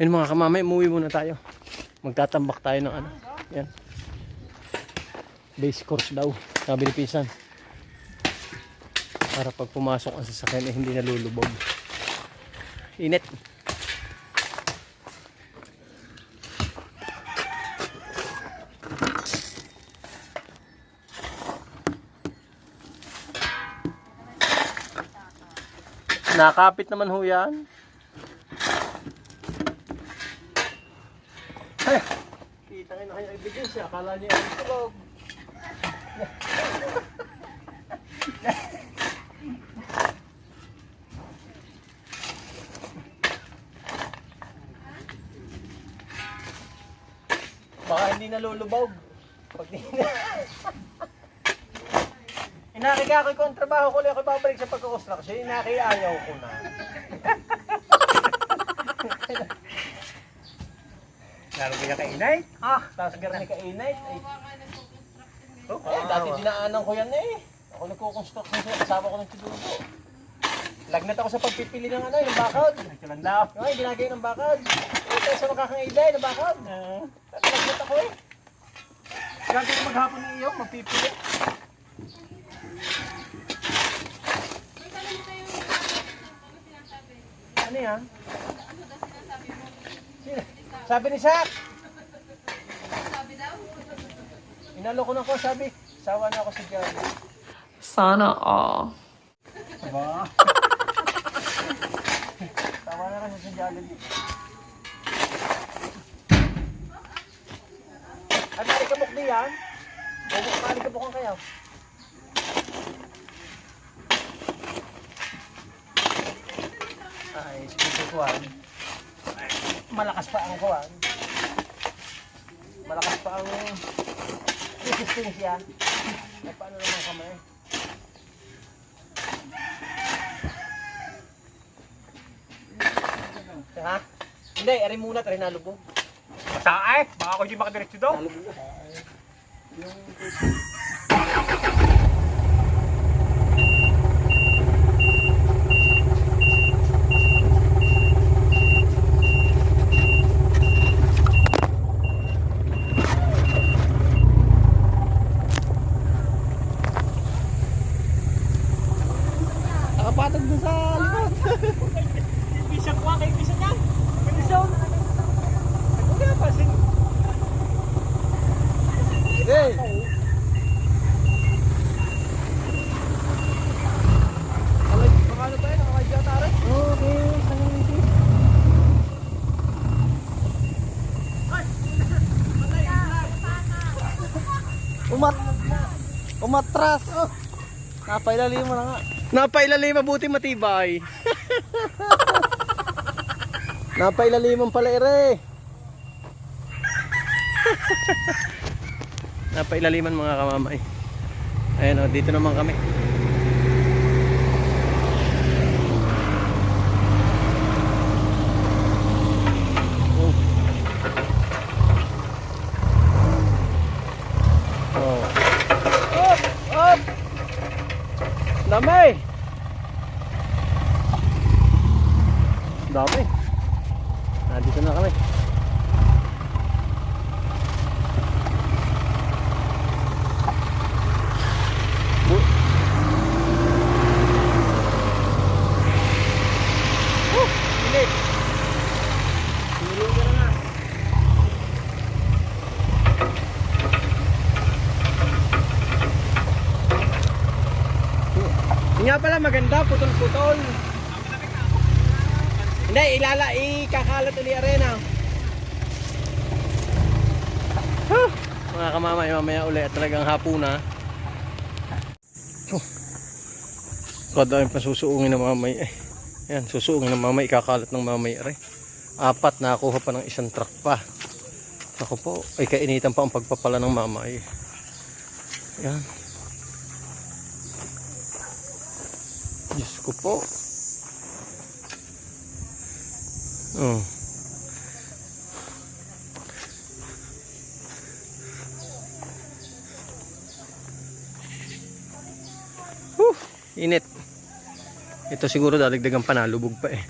Yun mga kamamay, umuwi muna tayo. Magtatambak tayo ng ano. Yan. Base course daw. Sabi ni Pisan. Para pag pumasok ang sasakyan eh, hindi nalulubog. Init. Nakapit naman ho yan. Kayo ibigay siya. Akala niya ang tulog. Baka hindi nalulubog. Pag di Inaki ka ako yung trabaho ko lang ako babalik sa pagkakonstruction. Inaki ayaw ko na. Lalo ka kainay? Ah, tapos garni ka init. Ay, oh, eh, dati dinaanan ko yan eh. Ako nagko-construction siya, kasama ko ng tinubo. Lagnat ako sa pagpipili ng ano, yung bakod. Nagkalandaw. Ay, ginagay ng bakod. Ay, tayo sa makakangilay ng bakod. Lagnat ako eh. Gagawin mo maghapon ng iyo, magpipili. Ano yan? Sino? Sabi ni Sak. Inalo ko na ko, sabi. Sawa na ako sa Diyan. Sana all. Aba. Sawa na kasi sa Jollibee. At malikabok din yan. O malikabokan kayo. Ay, speaker kuhan. Malakas pa ang kuhan. Malakas pa ang resistensya. Ay, paano naman kamay? Ha? Hindi, ari muna, ari nalubog. Mataay. Baka ako hindi makadiretso daw. Nalubog na. Umat Umatras. Oh. Napailalim mo na nga. Napailalim mabuti matibay. Napailalim pala ere. Napailaliman mga kamamay. Ayan o, dito naman kami. dá bem. dá bem Yun nga pala maganda, putol-putol. Hindi, ilala, ikakalat uli arena. Huh. Mga kamamay, mamaya uli at talagang hapuna. Oh. Kada yung pasusuungin ng mamay. Eh. Yan, susuungin ng mamay, ikakalat ng mamay. Are. Apat, nakakuha pa ng isang truck pa. Ako po, ay kainitan pa ang pagpapala ng mamay. Yan. Diyos ko po. Oh. Whew, init. Ito siguro dadagdagan pa nalubog pa eh.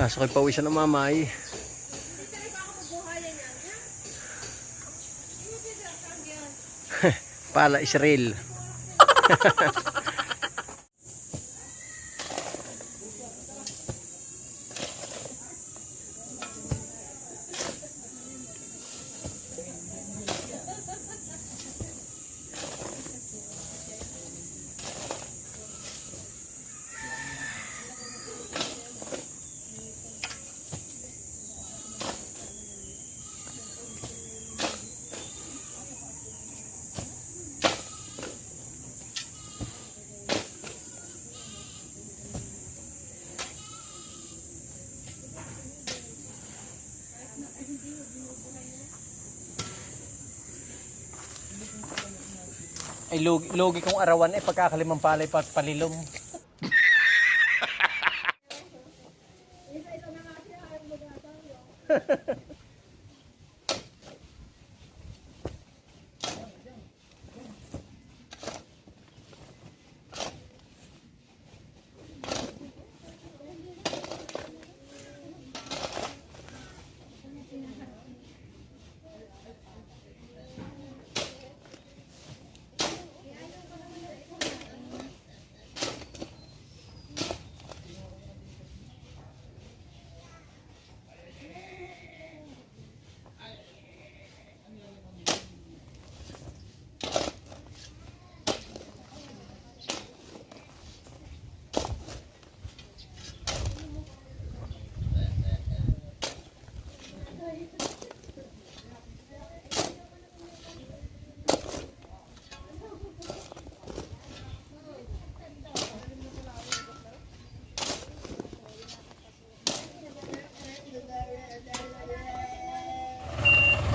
Nasa ah, kay pauwi siya ng mamay. Eh. Pala Israel. Ay logi, logi kong arawan eh pagkakalimang palay pa palilom.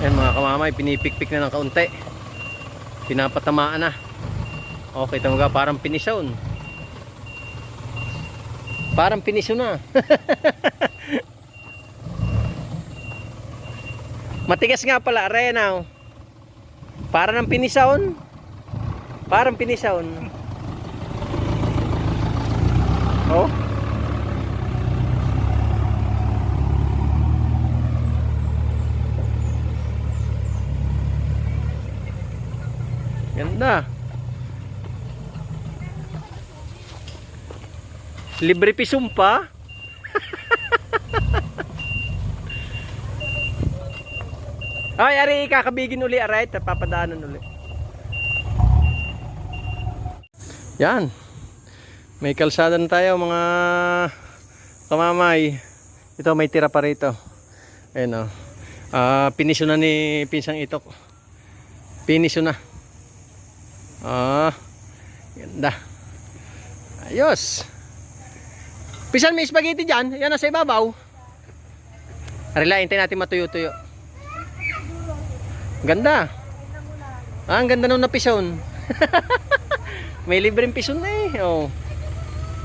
Yan mga kamamay, pinipikpik na ng kaunti. Pinapatamaan na. Okay, tama ka, parang pinisawn. Parang piniso na. Matigas nga pala, Arena. Para ng pinisawn. Parang pinisawn. Oh. Ganda. Libre pisum pa. Ay, ari kakabigin uli, aray, papadaanan uli. Yan. May kalsada na tayo mga kamamay. Ito may tira pa rito. Ayun oh. Ah, pinisyo na ni pinsang itok. Pinisyo na. Ah, ganda. Ayos. Pisan may spaghetti dyan. Yan nasa ibabaw. Arila, hintayin natin matuyo-tuyo. Ganda. Ah, ang ganda nung napison. may libreng pison na eh. Oh.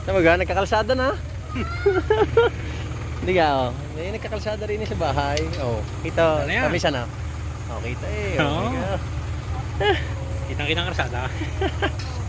Tama ga, nagkakalsada na. Hindi ka, oh. May nagkakalsada rin eh sa bahay. Oh, kita. Ano yan? Kami sana. Oh, kita eh. Oh, Oo. Kitang-kitang karsada.